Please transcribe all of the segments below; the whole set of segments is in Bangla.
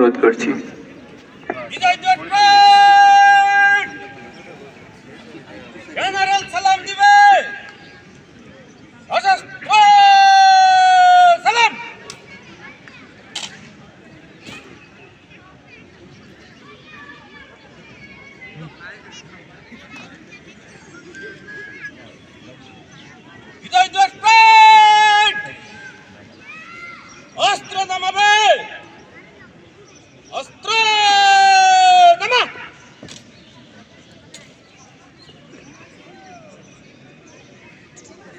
অনুরোধ করছি। জেনারেল সালাম দিবে! সালাম! বিজয়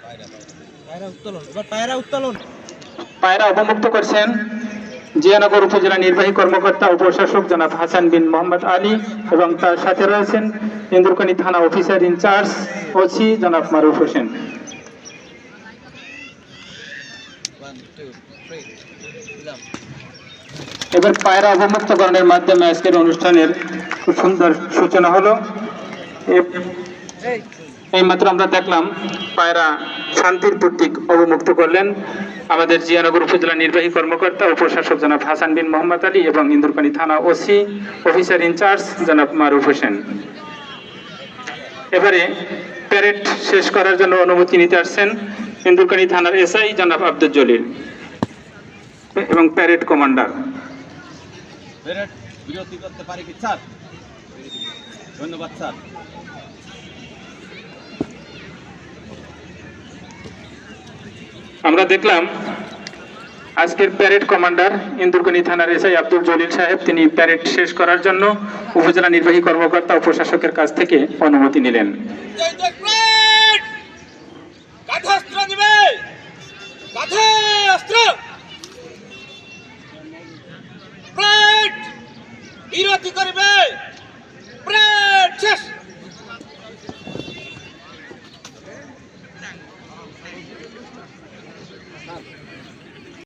পায়রা উত্তোলন এবার পায়রা উত্তোলন। পায়রা অবমুক্ত করছেন জিয়ানগর উপজেলা নির্বাহী কর্মকর্তা উপশাসক জনাব হাসান বিন মোহাম্মদ আলী এবং তার সাথে রয়েছেন ইন্দুরকানী থানা অফিসার ইনচার্জ ওসি জনাব মারুফ হোসেন। এবার পায়রা অবমুক্তকরণের মাধ্যমে আজকের অনুষ্ঠানের খুব সুন্দর সূচনা হলো। এইমাত্র আমরা দেখলাম পায়রা শান্তির প্রতীক অবমুক্ত করলেন। আমাদের জিয়ানগর উপজেলা নির্বাহী কর্মকর্তা ও প্রশাসক জনাব হাসান বিন মোহাম্মদ আলী এবং ইন্দুরকানী থানা ওসি অফিসার ইনচার্জ জনাব মারুফ হোসেন। এবারে প্যারেড শেষ করার জন্য অনুমতি নিতে আসছেন ইন্দুরকানী থানার এসআই জনাব আব্দুল জলিল এবং প্যারেড কমান্ডার। ধন্যবাদ, স্যার। আমরা দেখলাম আজকের প্যারেড কমান্ডার ইন্দুরকনি থানার এসআই আব্দুল জলিল সাহেব, তিনি প্যারেড শেষ করার জন্য উপজেলা নির্বাহী কর্মকর্তা ও প্রশাসকের কাছ থেকে অনুমতি নিলেন। বিরতি করবে শেষ!